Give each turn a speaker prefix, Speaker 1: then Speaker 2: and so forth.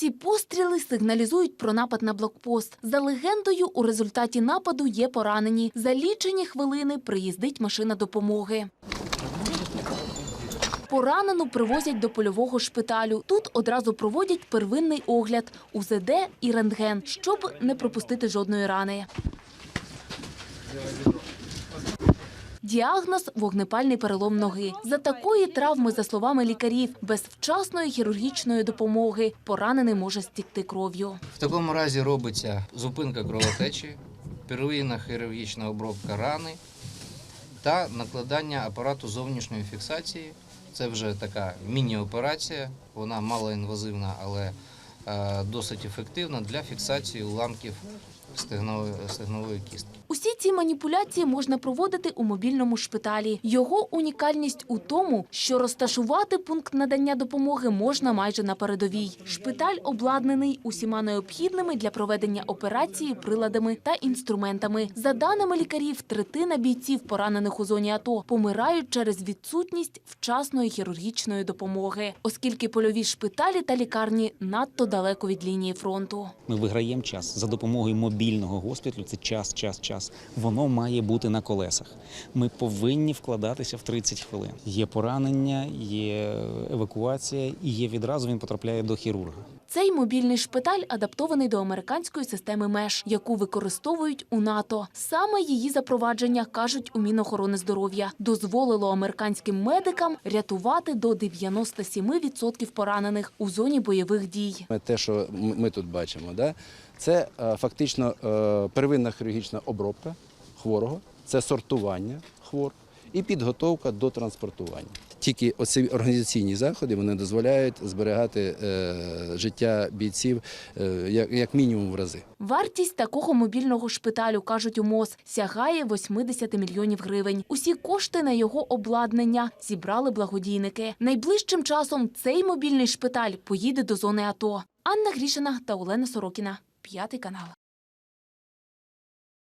Speaker 1: Ці постріли сигналізують про напад на блокпост. За легендою, у результаті нападу є поранені. За лічені хвилини приїздить машина допомоги. Поранену привозять до польового шпиталю. Тут одразу проводять первинний огляд, УЗД і рентген, щоб не пропустити жодної рани. Діагноз – вогнепальний перелом ноги. За такої травми, за словами лікарів, без вчасної хірургічної допомоги поранений може стікти кров'ю.
Speaker 2: В такому разі робиться зупинка кровотечі, первинна хірургічна обробка рани та накладання апарату зовнішньої фіксації. Це вже така міні-операція, вона малоінвазивна, але е, досить ефективна для фіксації уламків стегнової, стегнової кістки.
Speaker 1: Усі ці маніпуляції можна проводити у мобільному шпиталі. Його унікальність у тому, що розташувати пункт надання допомоги можна майже на передовій. Шпиталь обладнаний усіма необхідними для проведення операції приладами та інструментами. За даними лікарів, третина бійців, поранених у зоні АТО, помирають через відсутність вчасної хірургічної допомоги, оскільки польові шпиталі та лікарні надто далеко від лінії фронту.
Speaker 3: Ми виграємо час за допомогою мобільного госпіталю. Це час, час, час. Воно має бути на колесах. Ми повинні вкладатися в 30 хвилин. Є поранення, є евакуація, і є відразу він потрапляє до хірурга.
Speaker 1: Цей мобільний шпиталь адаптований до американської системи МЕШ, яку використовують у НАТО. Саме її запровадження, кажуть у Мінохорони здоров'я, дозволило американським медикам рятувати до 97% поранених у зоні бойових дій.
Speaker 4: Те, що ми тут бачимо, да, це е, фактично е, первинна хірургічна обробка хворого, це сортування хворого і підготовка до транспортування. Тільки оці організаційні заходи вони дозволяють зберігати е, життя бійців е, як, як мінімум в рази.
Speaker 1: Вартість такого мобільного шпиталю, кажуть у МОЗ, сягає 80 мільйонів гривень. Усі кошти на його обладнання зібрали благодійники. Найближчим часом цей мобільний шпиталь поїде до зони АТО. Анна Грішина та Олена Сорокіна. П'ятий канал.